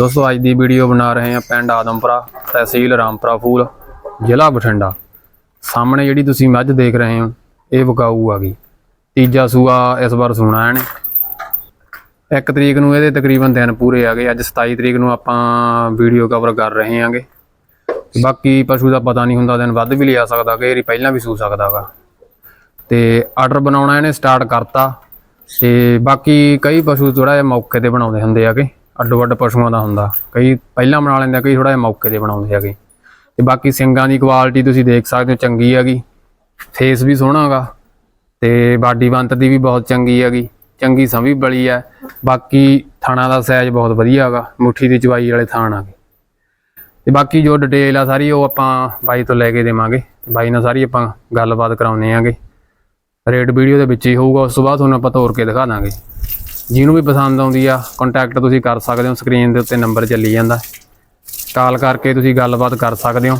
ਦੋਸਤੋ, ਅੱਜ ਦੀ ਵੀਡੀਓ ਬਣਾ ਰਹੇ ਹਾਂ ਪਿੰਡ ਆਦਮਪੁਰਾ ਤਹਿਸੀਲ ਰਾਮਪੁਰਾ ਫੂਲ, ਜ਼ਿਲ੍ਹਾ ਬਠਿੰਡਾ। ਸਾਹਮਣੇ ਜਿਹੜੀ ਤੁਸੀਂ ਮੱਝ ਦੇਖ ਰਹੇ ਹੋ, ਇਹ ਵਕਾਊ ਆ ਗਈ। ਤੀਜਾ ਸੂਆ ਇਸ ਵਾਰ ਸੂਣਾ ਇਹਨੇ। ਇੱਕ ਤਰੀਕ ਨੂੰ ਇਹਦੇ ਤਕਰੀਬਨ ਦਿਨ ਪੂਰੇ ਆ ਗਏ। ਅੱਜ 27 ਤਰੀਕ ਨੂੰ ਆਪਾਂ ਵੀਡੀਓ ਕਵਰ ਕਰ ਰਹੇ ਹਾਂਗੇ। ਬਾਕੀ ਪਸ਼ੂ ਦਾ ਪਤਾ ਨਹੀਂ ਹੁੰਦਾ, ਦਿਨ ਵੱਧ ਵੀ ਲਿਆ ਸਕਦਾ ਕਿ ਵਾਰੀ ਪਹਿਲਾਂ ਵੀ ਸੂ ਸਕਦਾਗਾ ਤੇ ਆਰਡਰ ਬਣਾਉਣਾ ਇਹਨੇ ਸਟਾਰਟ ਕਰਤਾ। ਤੇ ਬਾਕੀ ਕਈ ਪਸ਼ੂ ਥੋੜਾ ਜਿਹਾ ਮੌਕੇ ਤੇ ਬਣਾਉਂਦੇ ਹੁੰਦੇ ਆਗੇ ਅੱਡੋ ਅੱਡ ਪਸ਼ੂਆਂ ਦਾ ਹੁੰਦਾ। ਕਈ ਪਹਿਲਾਂ ਬਣਾ ਲੈਂਦੇ ਆ, ਕਈ ਥੋੜਾ ਜਿਹਾ ਮੌਕੇ ਤੇ ਬਣਾਉਂਦੇ ਹੈਗੇ। ਤੇ ਬਾਕੀ ਸਿੰਗਾਂ ਦੀ ਕੁਆਲਿਟੀ ਤੁਸੀਂ ਦੇਖ ਸਕਦੇ ਹੋ, ਚੰਗੀ ਹੈਗੀ। ਫੇਸ ਵੀ ਸੋਹਣਾ ਹੈਗਾ। ਤੇ ਬਾਡੀ ਬੰਤ ਦੀ ਵੀ ਬਹੁਤ ਚੰਗੀ ਹੈਗੀ। ਚੰਗੀ ਸੰਭੀ ਬਲੀ ਹੈ। ਬਾਕੀ ਥਾਣਾ ਦਾ ਸਾਈਜ਼ ਬਹੁਤ ਵਧੀਆ ਹੈਗਾ। ਮੁੱਠੀ ਦੀ ਚਵਾਈ ਵਾਲੇ ਥਾਣ ਆਗੇ ਤੇ ਬਾਕੀ ਜੋ ਡਿਟੇਲ ਆ ਸਾਰੀ ਉਹ ਆਪਾਂ ਬਾਈ ਤੋਂ ਲੈ ਕੇ ਦੇਵਾਂਗੇ। ਬਾਈ ਨਾਲ ਸਾਰੀ ਆਪਾਂ ਗੱਲਬਾਤ ਕਰਾਉਨੇ ਆਂਗੇ ਰੇਟ ਵੀਡੀਓ ਦੇ ਵਿੱਚ ਹੀ ਹੋਊਗਾ। ਉਸ ਤੋਂ ਬਾਅਦ ਤੁਹਾਨੂੰ ਆਪਾਂ ਤੋਰ ਕੇ ਦਿਖਾ ਦਾਂਗੇ। ਜਿਹਨੂੰ ਵੀ ਪਸੰਦ ਆਉਂਦੀ ਆ ਕੰਟੈਕਟ ਤੁਸੀਂ ਕਰ ਸਕਦੇ ਹੋ ਸਕਰੀਨ ਦੇ ਉੱਤੇ ਨੰਬਰ ਚੱਲੀ ਜਾਂਦਾ। ਕਾਲ ਕਰਕੇ ਤੁਸੀਂ ਗੱਲਬਾਤ ਕਰ ਸਕਦੇ ਹੋ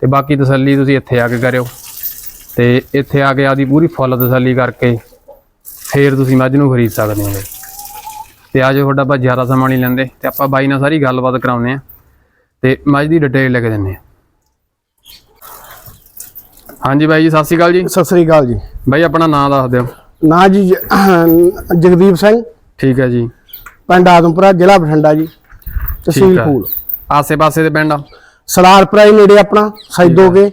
ਤੇ ਬਾਕੀ ਤਸੱਲੀ ਤੁਸੀਂ ਇੱਥੇ ਆ ਕੇ ਕਰਿਓ। ਤੇ ਇੱਥੇ ਆ ਕੇ ਆਦੀ ਪੂਰੀ ਫੁੱਲ ਤਸੱਲੀ ਕਰਕੇ ਫੇਰ ਤੁਸੀਂ ਮੱਝ ਨੂੰ ਖਰੀਦ ਸਕਦੇ ਹੋ। ਤੇ ਅੱਜ ਤੁਹਾਡਾ ਆਪਾਂ ਜ਼ਿਆਦਾ ਸਮਾਂ ਨਹੀਂ ਲੈਂਦੇ ਤੇ ਆਪਾਂ ਬਾਈ ਨਾਲ ਸਾਰੀ ਗੱਲਬਾਤ ਕਰਾਉਂਦੇ ਆ ਤੇ ਮੱਝ ਦੀ ਡਿਟੇਲ ਲੈ ਕੇ ਦਿੰਦੇ ਆ ਹਾਂਜੀ ਬਾਈ ਜੀ ਸਤਿ ਸ਼੍ਰੀ ਅਕਾਲ ਜੀ। ਸਤਿ ਸ੍ਰੀ ਅਕਾਲ ਜੀ। ਬਾਈ ਆਪਣਾ ਨਾਮ ਦੱਸ ਦਿਓ। ਨਾਂ ਜ- ਜਗਦੀਪ ਸਿੰਘ। ਠੀਕ ਹੈ ਜੀ। ਪਿੰਡ ਆਦਮਪੁਰਾ ਜ਼ਿਲ੍ਹਾ ਬਠਿੰਡਾ ਜੀ ਤਹਿਸੀਲ ਠੀਕ ਹੈ। ਫੂਲ ਆਸੇ ਪਾਸੇ ਦੇ ਪਿੰਡ ਸਲਾਰਪੁਰਾ ਹੀ ਨੇੜੇ ਆਪਣਾ ਸੈਦੋਗੇ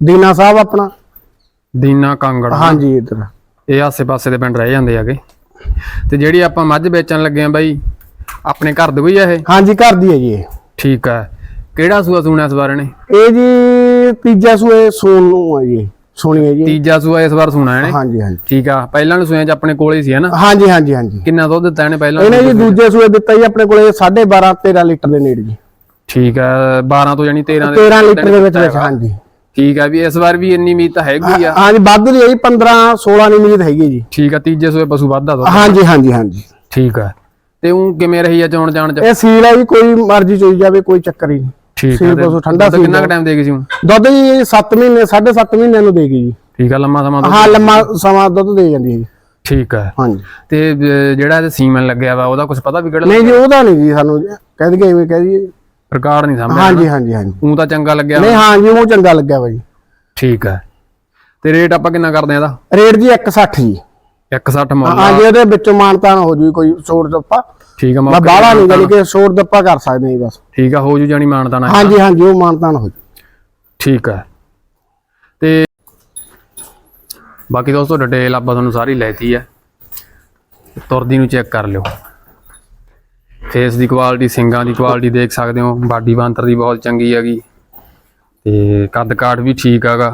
ਦੀਨਾ ਸਾਹਿਬ ਆਪਣਾ। ਦੀਨਾ ਕਾਂਗੜ। ਹਾਂਜੀ ਇੱਧਰ। ਇਹ ਆਸੇ ਪਾਸੇ ਦੇ ਪਿੰਡ ਰਹਿ ਜਾਂਦੇ ਹੈਗੇ। ਤੇ ਜਿਹੜੀ ਆਪਾਂ ਮੱਝ ਵੇਚਣ ਲੱਗੇ ਆ ਬਾਈ ਆਪਣੇ ਘਰ ਦੇ ਕੋਈ ਆ ਇਹ? ਹਾਂਜੀ ਘਰ ਦੀ ਹੈ ਜੀ ਇਹ। ਠੀਕ ਹੈ। ਕਿਹੜਾ ਸੂਆ ਸੁਣਿਆ ਇਸ ਵਾਰ ਨੇ ਇਹ ਜੀ ਤੀਜਾ ਸੂਏ ਸੋਨ ਨੂੰ ਹੈ ਜੀ। ਸੋਣੀ ਹੈ ਜੀ। ਤੀਜਾ ਸੂਆ ਇਸ ਵਾਰ ਸੁਣਾ ਇਹਨੇ। ਹਾਂਜੀ ਹਾਂਜੀ। ਠੀਕ ਆ ਪਹਿਲਾਂ ਨੂੰ ਸੂਏ ਚ ਆਪਣੇ ਕੋਲੇ ਸੀ ਹਨਾ ਹਾਂਜੀ ਹਾਂਜੀ ਹਾਂਜੀ। ਕਿੰਨਾ ਦੁੱਧ ਦਿੱਤਾ ਇਹਨੇ ਪਹਿਲਾਂ ਇਹਨੇ ਜੀ ਦੂਜੇ ਸੂਏ ਦਿੱਤਾ ਜੀ ਆਪਣੇ ਕੋਲੇ 12.5 13 ਲੀਟਰ ਦੇ ਨੇੜੇ ਜੀ। ਠੀਕ ਹੈ 12 ਤੋਂ ਜਾਨੀ 13 ਦੇ 13 ਲੀਟਰ ਦੇ ਵਿੱਚ ਵਿੱਚ ਹਾਂਜੀ। ਠੀਕ ਹੈ ਵੀ ਇਸ ਵਾਰ ਵੀ ਇੰਨੀ ਉਮੀਦ ਤਾਂ ਹੈਗੀ ਆ। ਹਾਂਜੀ ਵੱਧ ਦੀ ਹੈ ਜੀ 15 16 ਦੀ ਉਮੀਦ ਹੈਗੀ ਜੀ। ਠੀਕ ਆ ਤੀਜੇ ਸੂਏ ਪਸ਼ੂ ਵੱਧਦਾ ਦੁੱਧ। ਹਾਂਜੀ ਹਾਂਜੀ ਹਾਂਜੀ। ਠੀਕ ਹੈ ਤੇ ਉਹ ਕਿਵੇਂ ਰਹੀ ਆ ਚੋਣ ਜਾਣ ਚ? ਇਹ ਸੀਲ ਹੈ ਜੀ ਕੋਈ ਮਰਜ਼ੀ ਚੋਈ ਜਾਵੇ ਕੋਈ ਚੱਕਰ ਹੀ ਨਹੀਂ। ਠੀਕ ਹੈ ਪਸ਼ੂ ਠੰਡਾ ਦੁੱਧ ਕਿੰਨਾ ਟਾਈਮ ਦੇ ਗਈ ਸੀ ਹੁਣ? ਦੁੱਧ ਜੀ 7 ਮਹੀਨੇ 7.5 ਮਹੀਨਿਆਂ ਨੂੰ ਦੇਗੀ ਜੀ। ਠੀਕ ਆ ਲੰਮਾ ਸਮਾਂ ਹਾਂ ਲੰਮਾ ਸਮਾਂ ਦੁੱਧ ਦੇ ਜਾਂਦੀ ਹੈ ਜੀ। ਠੀਕ ਹੈ ਹਾਂਜੀ। ਤੇ ਜਿਹੜਾ ਇਹ ਸੀਮਨ ਲੱਗਿਆ ਵਾ ਉਹਦਾ ਕੁਝ ਪਤਾ ਵੀ ਕਿਹੜਾ ਨਹੀਂ ਜੀ ਉਹਦਾ ਨਹੀਂ ਜੀ ਸਾਨੂੰ ਕਹਿ ਦਈਏ ਐਵੇਂ ਕਹਿ ਦਈਏ। ਰਿਕਾਰਡ ਨਹੀਂ ਸਾਹਮਣੇ ਹਾਂਜੀ ਹਾਂਜੀ ਹਾਂਜੀ। ਉਹ ਤਾਂ ਚੰਗਾ ਲੱਗਿਆ ਨਹੀਂ ਹਾਂ ਜੀ ਉਹ ਚੰਗਾ ਲੱਗਿਆ ਬਾਈ ਠੀਕ ਹੈ ਤੇ ਰੇਟ ਆਪਾਂ ਕਿੰਨਾ ਕਰਦੇ ਆ ਇਹਦਾ? ਰੇਟ ਜੀ 160 ਜੀ। 160 ਮੁੱਲ ਹਾਂ ਜੀ ਉਹਦੇ ਵਿੱਚੋਂ ਮਾਨਤਾਨ ਹੋ ਜੂ ਕੋਈ ਛੋੜ ਦੱਪਾ ਠੀਕ ਆ ਮੈਂ ਮੌਕੇ ਬਾਹਲਾ ਨਹੀਂ ਜਾਨੀ ਕਿ ਛੋੜ ਦੱਪਾ ਕਰ ਸਕਦੇ ਹਾਂ ਜੀ ਬਸ। ਠੀਕ ਆ ਹੋ ਜੂ ਜਾਨੀ ਮਾਨਤਾ ਨਾ ਹਾਂਜੀ ਹਾਂਜੀ ਉਹ ਮਾਨਤਾਨ ਹੋ ਜੂ। ਠੀਕ ਹੈ ਤੇ ਬਾਕੀ ਦੋਸਤੋ ਡਿਟੇਲ ਆਪਾਂ ਤੁਹਾਨੂੰ ਸਾਰੀ ਲੈਤੀ ਹੈ ਤੁਰਦੀ ਨੂੰ ਚੈੱਕ ਕਰ ਲਿਓ। ਫੇਸ ਦੀ ਕੁਆਲਿਟੀ ਸਿੰਗਾਂ ਦੀ ਕੁਆਲਿਟੀ ਦੇਖ ਸਕਦੇ ਹੋ। ਬਾਡੀ ਬਾਂਤਰ ਦੀ ਬਹੁਤ ਚੰਗੀ ਹੈਗੀ। ਤੇ ਕੱਦ ਕਾਠ ਵੀ ਠੀਕ ਹੈਗਾ।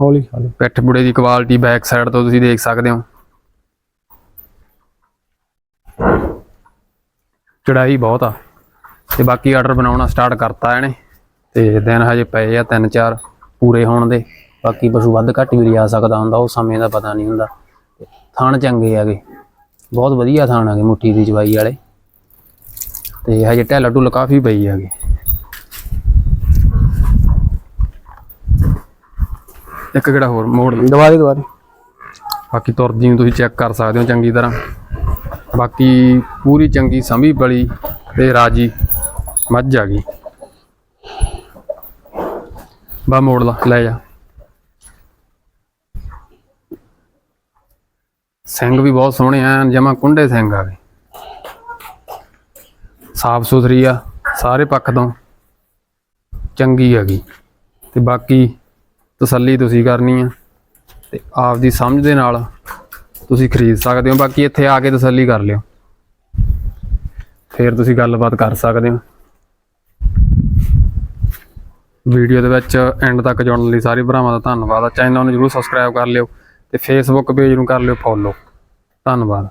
ਹੌਲੀ ਹੌਲੀ। ਪਿੱਠ ਬੁੜੇ ਦੀ ਕੁਆਲਿਟੀ ਬੈਕ ਸਾਈਡ ਤੋਂ ਤੁਸੀਂ ਦੇਖ ਸਕਦੇ ਹੋ। ਚੜਾਈ ਬਹੁਤ ਆ। ਤੇ ਬਾਕੀ ਆਰਡਰ ਬਣਾਉਣਾ ਸਟਾਰਟ ਕਰਤਾ ਇਹਨੇ। ਤੇ ਦਿਨ ਹਜੇ ਪਏ ਆ ਤਿੰਨ ਚਾਰ ਪੂਰੇ ਹੋਣ ਦੇ। ਬਾਕੀ ਪਸ਼ੂ ਵੱਧ ਘੱਟ ਵੀ ਲਿਆ ਸਕਦਾ ਹੁੰਦਾ ਉਹ ਸਮੇਂ ਦਾ ਪਤਾ ਨਹੀਂ ਹੁੰਦਾ। ਥਾਣ ਚੰਗੇ ਹੈਗੇ। ਬਹੁਤ ਵਧੀਆ ਥਾਣ ਹੈਗੇ ਮੁੱਠੀ ਦੀ ਚਵਾਈ ਵਾਲੇ। ਤੇ ਹਜੇ ਢਿੱਲ ਢੁੱਲ ਕਾਫੀ ਪਈ ਹੈਗੇ। ਇੱਕ ਕਿਹੜਾ ਹੋਰ ਮੋੜ ਲਓ। ਦੁਬਾਰੇ ਦੁਬਾਰੇ। ਬਾਕੀ ਤੁਰਦੀ ਨੂੰ ਤੁਸੀਂ ਚੈੱਕ ਕਰ ਸਕਦੇ ਹੋ ਚੰਗੀ ਤਰ੍ਹਾਂ। ਬਾਕੀ ਪੂਰੀ ਚੰਗੀ ਸੰਭੀ ਬਲੀ ਤੇ ਰਾਜੀ ਮੱਝ ਆ ਗਈ। ਬਾ ਮੋੜ ਲਾ, ਲੈ ਜਾ। ਸਿੰਘ ਵੀ ਬਹੁਤ ਸੋਹਣੇ ਆ ਜਮਾ ਕੁੰਡੇ ਸਿੰਘ ਆ ਗਏ। ਸਾਫ਼ ਸੁਥਰੀ ਆ, ਸਾਰੇ ਪੱਖ ਤੋਂ ਚੰਗੀ ਆ ਗਈ ਤੇ ਬਾਕੀ ਤਸੱਲੀ ਤੁਸੀਂ ਕਰਨੀ ਆ ਤੇ ਆਪਦੀ ਸਮਝ ਦੇ ਨਾਲ ਤੁਸੀਂ ਖਰੀਦ ਸਕਦੇ ਹੋ, ਬਾਕੀ ਇੱਥੇ ਆ ਕੇ ਤਸੱਲੀ ਕਰ ਲਿਓ। ਫਿਰ ਤੁਸੀਂ ਗੱਲਬਾਤ ਕਰ ਸਕਦੇ ਹੋ। ਵੀਡੀਓ ਦੇ ਵਿੱਚ ਐਂਡ ਤੱਕ ਜੁੜਨ ਲਈ ਸਾਰੇ ਭਰਾਵਾਂ ਦਾ ਧੰਨਵਾਦ। ਆ ਚੈਨਲ ਨੂੰ ਜਰੂਰ ਸਬਸਕ੍ਰਾਈਬ ਕਰ ਲਿਓ ਤੇ ਫੇਸਬੁੱਕ ਪੇਜ ਨੂੰ ਕਰ ਲਿਓ ਫੋਲੋ ਧੰਨਵਾਦ।